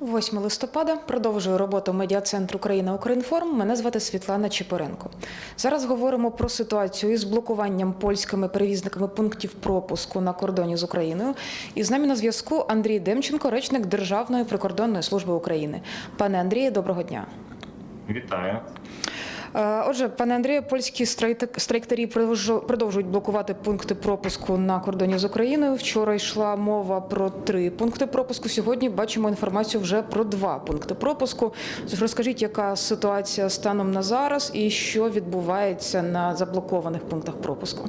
8 листопада продовжую роботу медіа-центру Україна Українформ. Мене звати Світлана Чепоренко. Зараз говоримо про ситуацію із блокуванням польськими перевізниками пунктів пропуску на кордоні з Україною. І з нами на зв'язку Андрій Демченко, речник Державної прикордонної служби України. Пане Андрію, доброго дня. Вітаю. Е, Отже, пане Андрію, польські страйк- страйктарі продовжують блокувати пункти пропуску на кордоні з Україною. Вчора йшла мова про три пункти пропуску. Сьогодні бачимо інформацію вже про два пункти пропуску. Розкажіть, яка ситуація станом на зараз і що відбувається на заблокованих пунктах пропуску?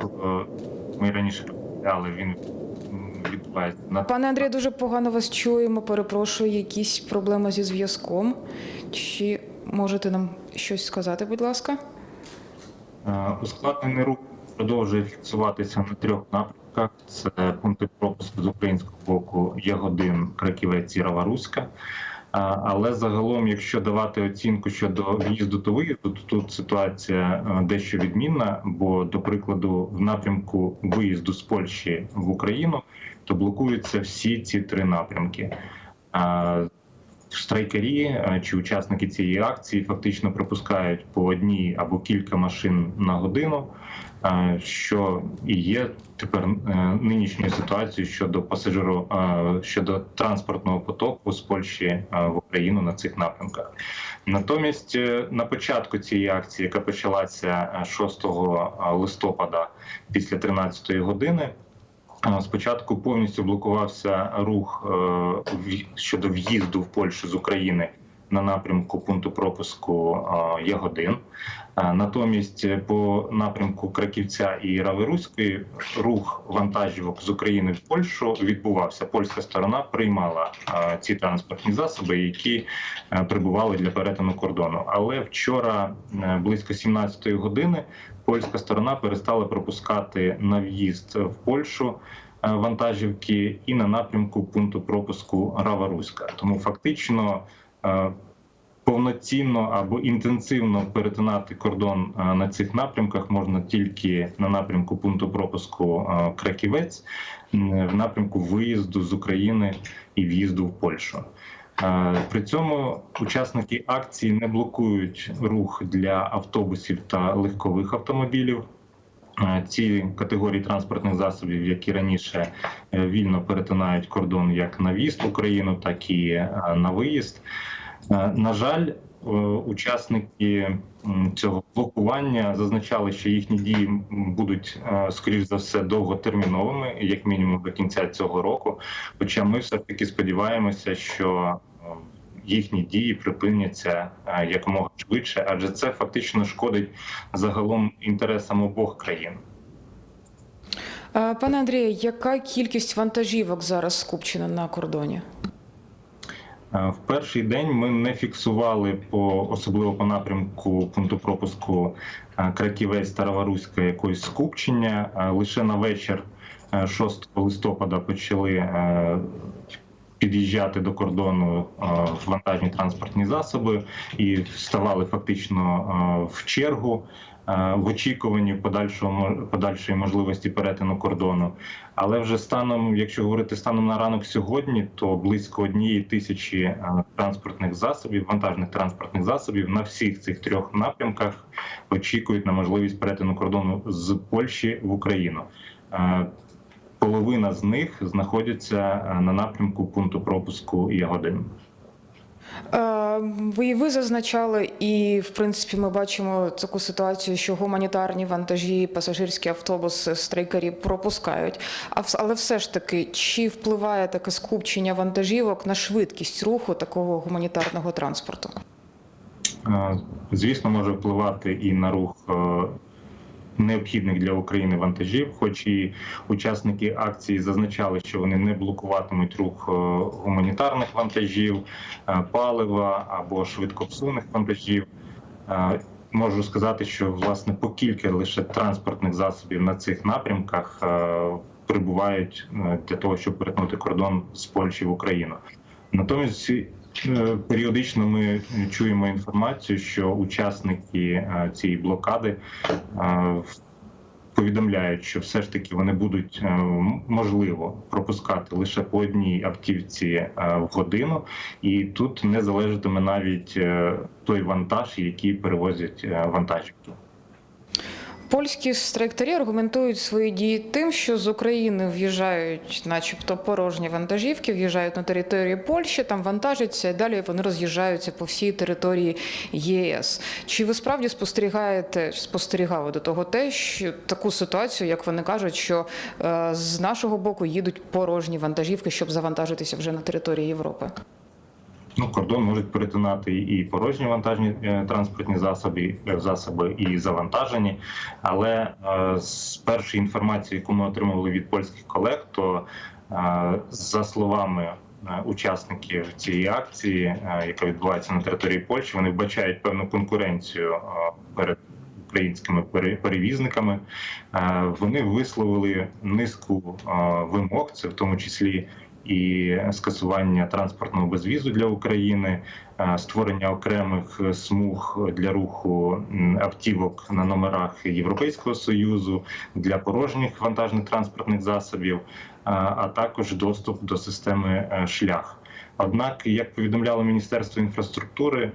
Рух. е, Ми раніше розмовляли, він відбувається Пане Андрію, дуже погано вас чуємо. Перепрошую, якісь проблеми зі зв'язком. Чи можете нам щось сказати, будь ласка? Е, ускладнений рух продовжує фіксуватися на трьох напрямках. Це пункти пропуску з українського боку Ягодин, Краківець і Раваруська. Е, Але загалом, якщо давати оцінку щодо в'їзду та виїзду, то тут ситуація е, дещо відмінна. Бо, до прикладу, в напрямку виїзду з Польщі в Україну то блокуються всі ці три напрямки. Страйкарі е, чи учасники цієї акції фактично пропускають по одній або кілька машин на годину, е, що і є тепер е, нинішньою ситуацією щодо пасажиру щодо транспортного потоку з Польщі в Україну на цих напрямках. Натомість на початку цієї акції, яка почалася е, 6 листопада після 13 години. Спочатку повністю блокувався рух е, щодо в'їзду в Польщу з України на напрямку пункту пропуску е, Ягодин. Е, Натомість по напрямку Краківця і Раверуської рух вантажівок з України в Польщу відбувався. Польська сторона приймала ці транспортні засоби, які прибували для перетину кордону. Але вчора близько 17-ї години польська сторона перестала пропускати на в'їзд в Польщу е, вантажівки і на напрямку пункту пропуску Рава-Руська. Тому фактично е, повноцінно або інтенсивно перетинати кордон е, на цих напрямках можна тільки на напрямку пункту пропуску Краківець, в напрямку виїзду з України і в'їзду в Польщу. При цьому учасники акції не блокують рух для автобусів та легкових автомобілів. Ці категорії транспортних засобів, які раніше е, вільно перетинають кордон як на в'їзд в Україну, так і е, на виїзд. На жаль, е, учасники цього блокування зазначали, що їхні дії будуть скоріш за все довготерміновими, як мінімум до кінця цього року. Хоча ми все таки сподіваємося, що їхні дії припиняться е, якомога швидше, адже це фактично шкодить загалом інтересам обох країн. Е, Пане Андрію, яка кількість вантажівок зараз скупчена на кордоні? Е, В перший день ми не фіксували по особливо по напрямку пункту пропуску Краківець та Раваруська якоїсь скупчення. Лише на вечір е, 6 листопада почали під'їжджати до кордону вантажні транспортні засоби і ставали фактично в чергу в очікуванні подальшого подальшої можливості перетину кордону. Але вже станом, якщо говорити станом на ранок сьогодні, то близько однієї тисячі транспортних засобів, вантажних транспортних засобів на всіх цих трьох напрямках очікують на можливість перетину кордону з Польщі в Україну. Половина з них знаходяться е, на напрямку пункту пропуску Ягодин. Е, Ви, ви зазначали, і в принципі ми бачимо таку ситуацію, що гуманітарні вантажі, пасажирські автобуси, страйкарі пропускають. А але все ж таки, чи впливає таке скупчення вантажівок на швидкість руху такого гуманітарного транспорту? Е, Звісно, може впливати і на рух необхідних для України вантажів, хоч і учасники акції зазначали, що вони не блокуватимуть рух е, гуманітарних вантажів, е, палива або швидкопсувних вантажів. Е, Можу сказати, що власне по кілька лише транспортних засобів на цих напрямках прибувають для того, щоб перетнути кордон з Польщі в Україну. Натомість періодично ми чуємо інформацію, що учасники е, цієї блокади е, повідомляють, що все ж таки вони будуть е, можливо пропускати лише по одній автівці е, в годину, і тут не залежатиме навіть е, той вантаж, який перевозять е, вантажівки. Польські страйктарі аргументують свої дії тим, що з України в'їжджають, начебто, порожні вантажівки, в'їжджають на територію Польщі, там вантажаться, і далі вони роз'їжджаються по всій території ЄС. Чи ви справді спостерігаєте, спостерігали до того те, що таку ситуацію, як вони кажуть, що е, з нашого боку їдуть порожні вантажівки, щоб завантажитися вже на території Європи? Ну, кордон можуть перетинати і порожні вантажні е, транспортні засоби, е, засоби і завантажені. Але е, з першої інформації, яку ми отримували від польських колег, то за словами учасників цієї акції, яка відбувається на території Польщі, вони вбачають певну конкуренцію перед. Українськими пере- перевізниками вони висловили низку вимог, це в тому числі і скасування транспортного безвізу для України, е, створення окремих е, смуг для руху автівок на номерах Європейського союзу для порожніх вантажних транспортних засобів, е, а також доступ до системи шлях. Однак, як повідомляло Міністерство інфраструктури,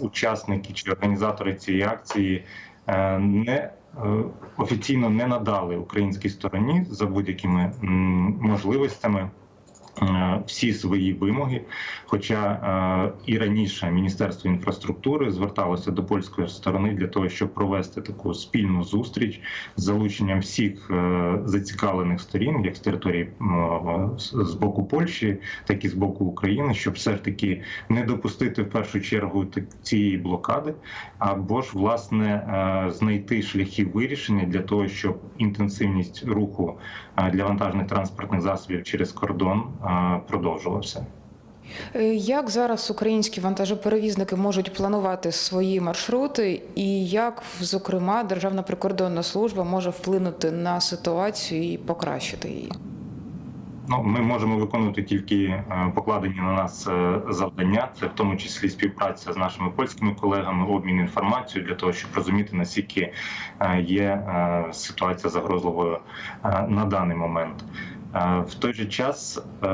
учасники чи організатори цієї акції не офіційно не надали українській стороні за будь-якими можливостями всі свої вимоги. Хоча е, і раніше Міністерство інфраструктури зверталося до польської сторони для того, щоб провести таку спільну зустріч з залученням всіх е, зацікавлених сторін, як з території з боку Польщі, так і з боку України, щоб все ж таки не допустити в першу чергу цієї блокади, або ж власне е, знайти шляхи вирішення для того, щоб інтенсивність руху е, для вантажних транспортних засобів через кордон е, продовжувався. Е, Як зараз українські вантажоперевізники можуть планувати свої маршрути, і як, зокрема, Державна прикордонна служба може вплинути на ситуацію і покращити її? Ну, ми можемо виконувати тільки е, покладені на нас е, завдання, це в тому числі співпраця з нашими польськими колегами, обмін інформацією для того, щоб розуміти наскільки є ситуація загрозливою на даний момент. Е, В той же час е,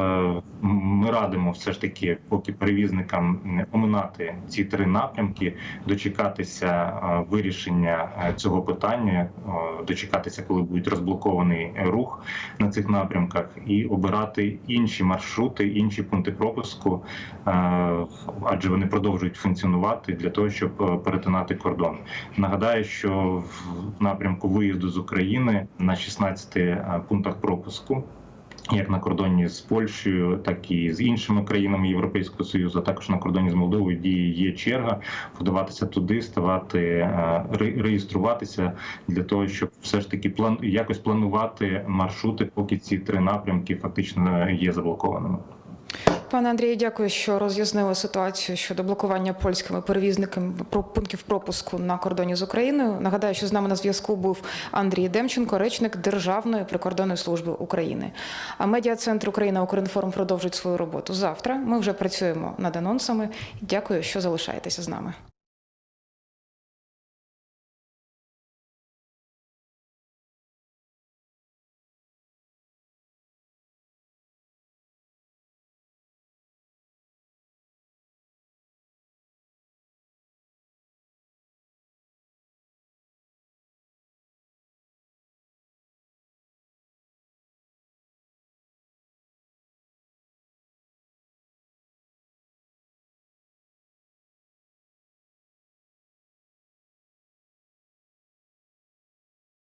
ми радимо все ж таки, поки перевізникам не оминати ці три напрямки, дочекатися е, вирішення цього питання, дочекатися, коли буде розблокований рух на цих напрямках, і обирати інші маршрути, інші пункти пропуску, адже вони продовжують функціонувати для того, щоб перетинати кордон. Нагадаю, що в напрямку виїзду з України на 16 е, пунктах пропуску. Як на кордоні з Польщею, так і з іншими країнами Європейського союзу, а також на кордоні з Молдовою діє є черга подаватися туди, ставати е, реєструватися для того, щоб все ж таки план якось планувати маршрути, поки ці три напрямки фактично є заблокованими. Пане Андрію, дякую, що роз'яснили ситуацію щодо блокування польськими перевізниками пунктів пропуску на кордоні з Україною. Нагадаю, що з нами на зв'язку був Андрій Демченко, речник Державної прикордонної служби України. А медіа-центр Україна Укрінформ продовжить свою роботу завтра. Ми вже працюємо над анонсами. Дякую, що залишаєтеся з нами.